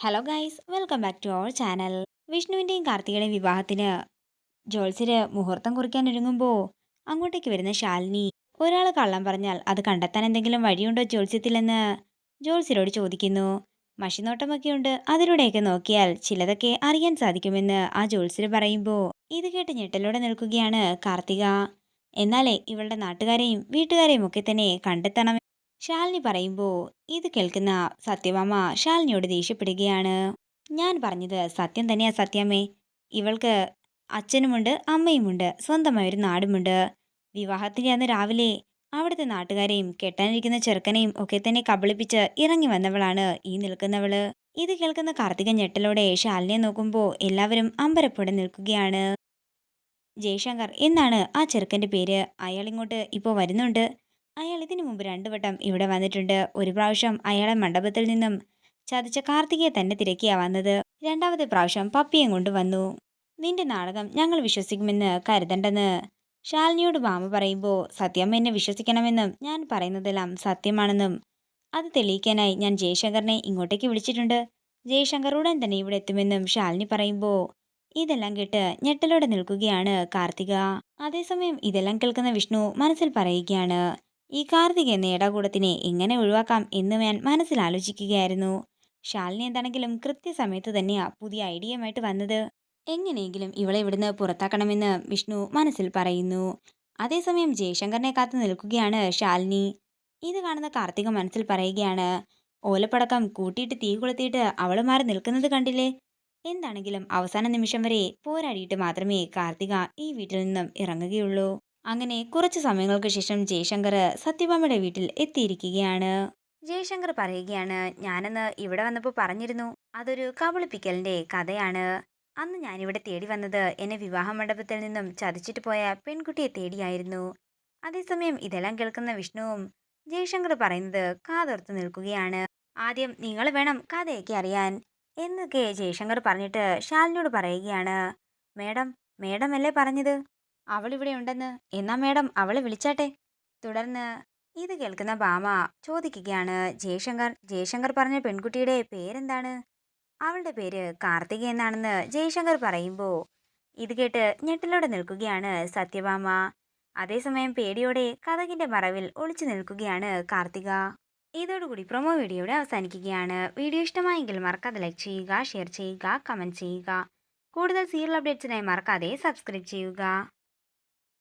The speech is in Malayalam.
Hello guys welcome back to our channel വിഷ്ണുവിന്റെയും കാർത്തികയുടെയും വിവാഹത്തിന് ജോൾസിന് മുഹൂർത്തം കുറിക്കാൻ ഒരുങ്ങുമ്പോൾ അങ്ങോട്ടേക്ക് വരുന്ന ശാലിനി ഒരാൾ കള്ളം പറഞ്ഞാൽ അത് കണ്ടെത്താൻ എന്തെങ്കിലും വഴിയുണ്ടോ ജോത്സ്യത്തിലെന്ന് ജോൾസിനോട് ചോദിക്കുന്നു. മഷിനോട്ടമൊക്കെയുണ്ട് അതിലൂടെയൊക്കെ നോക്കിയാൽ ചിലതൊക്കെ അറിയാൻ സാധിക്കുമെന്ന് ആ ജോത്സ്യര് പറയുമ്പോൾ ഇത് കേട്ട് ഞെട്ടലോടെ നിൽക്കുകയാണ് കാർത്തിക. എന്നാലേ ഇവളുടെ നാട്ടുകാരെയും വീട്ടുകാരെയും ഒക്കെ തന്നെ കണ്ടെത്തണം ശാലിനി പറയുമ്പോൾ ഇത് കേൾക്കുന്ന സത്യഭാമ ശാലിനിയോട് ദേഷ്യപ്പെടുകയാണ്. ഞാൻ പറഞ്ഞത് സത്യം തന്നെയാ സത്യമേ ഇവൾക്ക് അച്ഛനുമുണ്ട് അമ്മയുമുണ്ട് സ്വന്തമായൊരു നാടുമുണ്ട്. വിവാഹത്തിന്റെ അന്ന് രാവിലെ അവിടുത്തെ നാട്ടുകാരെയും കെട്ടാനിരിക്കുന്ന ചെറുക്കനെയും ഒക്കെ തന്നെ കബളിപ്പിച്ച് ഇറങ്ങി വന്നവളാണ് ഈ നിൽക്കുന്നവൾ. ഇത് കേൾക്കുന്ന കാർത്തിക ഞെട്ടലോടെ ശാലിനിയെ നോക്കുമ്പോൾ എല്ലാവരും അമ്പരപ്പോടെ നിൽക്കുകയാണ്. ജയശങ്കർ എന്നാണ് ആ ചെറുക്കന്റെ പേര്? അയാൾ ഇങ്ങോട്ട് ഇപ്പോൾ വരുന്നുണ്ട്. അയാൾ ഇതിനു മുമ്പ് രണ്ടു വട്ടം ഇവിടെ വന്നിട്ടുണ്ട്. ഒരു പ്രാവശ്യം അയാളെ മണ്ഡപത്തിൽ നിന്നും ചതിച്ച കാർത്തികയെ തന്നെ തിരക്കിയാ വന്നത്. രണ്ടാമത്തെ പ്രാവശ്യം പപ്പിയും കൊണ്ടുവന്നു നിന്റെ നാടകം ഞങ്ങൾ വിശ്വസിക്കുമെന്ന് കരുതണ്ടെന്ന് ശാലിനിയോട് ബാമ പറയുമ്പോൾ സത്യം എന്നെ വിശ്വസിക്കണമെന്നും ഞാൻ പറയുന്നതെല്ലാം സത്യമാണെന്നും അത് തെളിയിക്കാനായി ഞാൻ ജയശങ്കറിനെ ഇങ്ങോട്ടേക്ക് വിളിച്ചിട്ടുണ്ട്. ജയശങ്കർ ഉടൻ തന്നെ ഇവിടെ എത്തുമെന്നും ശാലിനി പറയുമ്പോൾ ഇതെല്ലാം കേട്ട് ഞെട്ടലോടെ നിൽക്കുകയാണ് കാർത്തിക. അതേസമയം ഇതെല്ലാം കേൾക്കുന്ന വിഷ്ണു മനസ്സിൽ പറയുകയാണ് ഈ കാർത്തിക എന്ന ഇടകൂടത്തിനെ എങ്ങനെ ഒഴിവാക്കാം എന്ന് ഞാൻ മനസ്സിലാലോചിക്കുകയായിരുന്നു. ശാലിനി എന്താണെങ്കിലും കൃത്യസമയത്ത് തന്നെയാ പുതിയ ഐഡിയയുമായിട്ട് വന്നത്. എങ്ങനെയെങ്കിലും ഇവളെ ഇവിടുന്ന് പുറത്താക്കണമെന്ന് വിഷ്ണു മനസ്സിൽ പറയുന്നു. അതേസമയം ജയശങ്കറിനെ കാത്തു നിൽക്കുകയാണ് ശാലിനി. ഇത് കാണുന്ന കാർത്തിക മനസ്സിൽ പറയുകയാണ് ഓലപ്പടക്കം കൂട്ടിയിട്ട് തീ കൊളുത്തിയിട്ട് അവൾ മാറി നിൽക്കുന്നത് കണ്ടില്ലേ? എന്താണെങ്കിലും അവസാന നിമിഷം വരെ പോരാടിയിട്ട് മാത്രമേ കാർത്തിക ഈ വീട്ടിൽ നിന്നും ഇറങ്ങുകയുള്ളൂ. അങ്ങനെ കുറച്ച് സമയങ്ങൾക്ക് ശേഷം ജയശങ്കർ സത്യഭാമയുടെ വീട്ടിൽ എത്തിയിരിക്കുകയാണ്. ജയശങ്കർ പറയുകയാണ് ഞാനന്ന് ഇവിടെ വന്നപ്പോൾ പറഞ്ഞിരുന്നു അതൊരു കബളിപ്പിക്കലിന്റെ കഥയാണ്. അന്ന് ഞാനിവിടെ തേടി വന്നത് എന്നെ വിവാഹ മണ്ഡപത്തിൽ നിന്നും ചതിച്ചിട്ട് പോയ പെൺകുട്ടിയെ തേടിയായിരുന്നു. അതേസമയം ഇതെല്ലാം കേൾക്കുന്ന വിഷ്ണുവും ജയശങ്കർ പറയുന്നത് കാതോർത്ത് നിൽക്കുകയാണ്. ആദ്യം നിങ്ങൾ വേണം കഥയൊക്കെ അറിയാൻ എന്നൊക്കെ ജയശങ്കർ പറഞ്ഞിട്ട് ശാലിനോട് പറയുകയാണ്. മേഡം മേഡം അല്ലേ പറഞ്ഞത്? അവൾ ഇവിടെ ഉണ്ടെന്ന്. എന്നാ മേഡം അവളെ വിളിച്ചാട്ടെ. തുടർന്ന് ഇത് കേൾക്കുന്ന ഭാമ ചോദിക്കുകയാണ്. ജയശങ്കർ ജയശങ്കർ പറഞ്ഞ പെൺകുട്ടിയുടെ പേരെന്താണ്? അവളുടെ പേര് കാർത്തിക എന്നാണെന്ന് ജയശങ്കർ പറയുമ്പോൾ ഇത് കേട്ട് ഞെട്ടിലൂടെ നിൽക്കുകയാണ് സത്യഭാമ. അതേസമയം പേടിയോടെ കഥകിന്റെ മറവിൽ ഒളിച്ചു നിൽക്കുകയാണ് കാർത്തിക. ഇതോടുകൂടി പ്രൊമോ വീഡിയോയുടെ അവസാനിക്കുകയാണ്. വീഡിയോ ഇഷ്ടമായെങ്കിൽ മറക്കാതെ ലൈക്ക് ചെയ്യുക ഷെയർ ചെയ്യുക കമന്റ് ചെയ്യുക. കൂടുതൽ സീരിയൽ അപ്ഡേറ്റ്സിനായി മറക്കാതെ സബ്സ്ക്രൈബ് ചെയ്യുക.